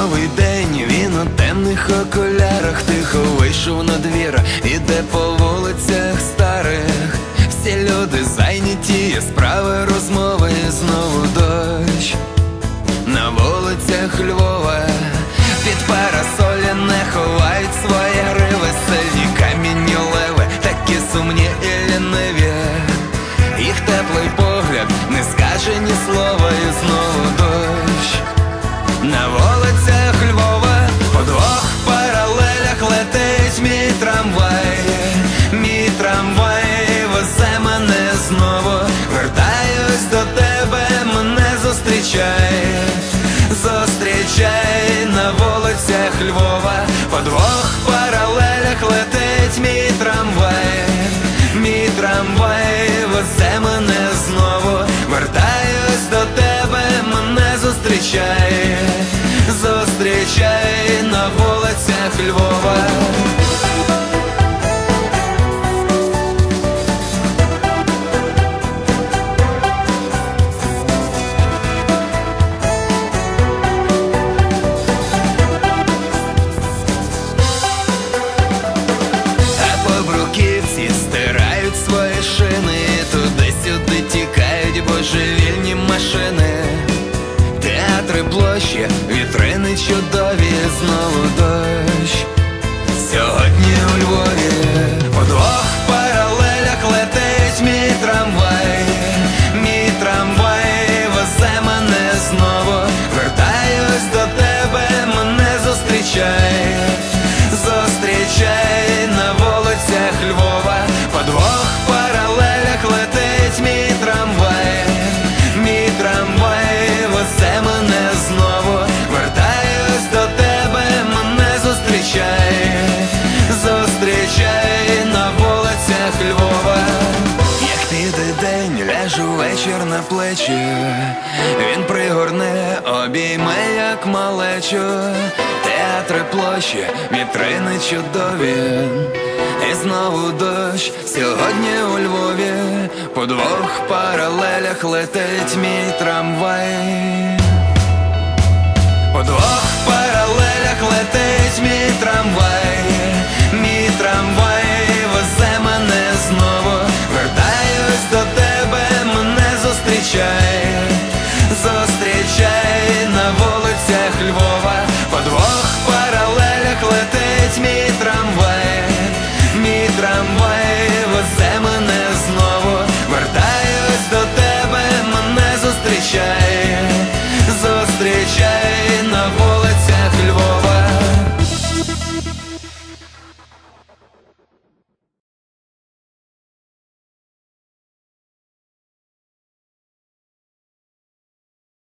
Новий день, він у темних окулярах тихо вийшов на двір, іде по вулицях старих. Всі люди зайняті, є справи, розмови, знову дощ на вулицях Львова. Під парасолі не ховають свої гриви, сильні камінні зустрічай, зустрічай на вулицях Львова. Площі, вітрини чудові, знову дощ. Сьогодні у Львові вечір на плечі, він пригорне, обійме, як малечу, театри площі, вітрини чудові, і знову дощ сьогодні у Львові, по двох паралелях летить мій трамвай. tramvay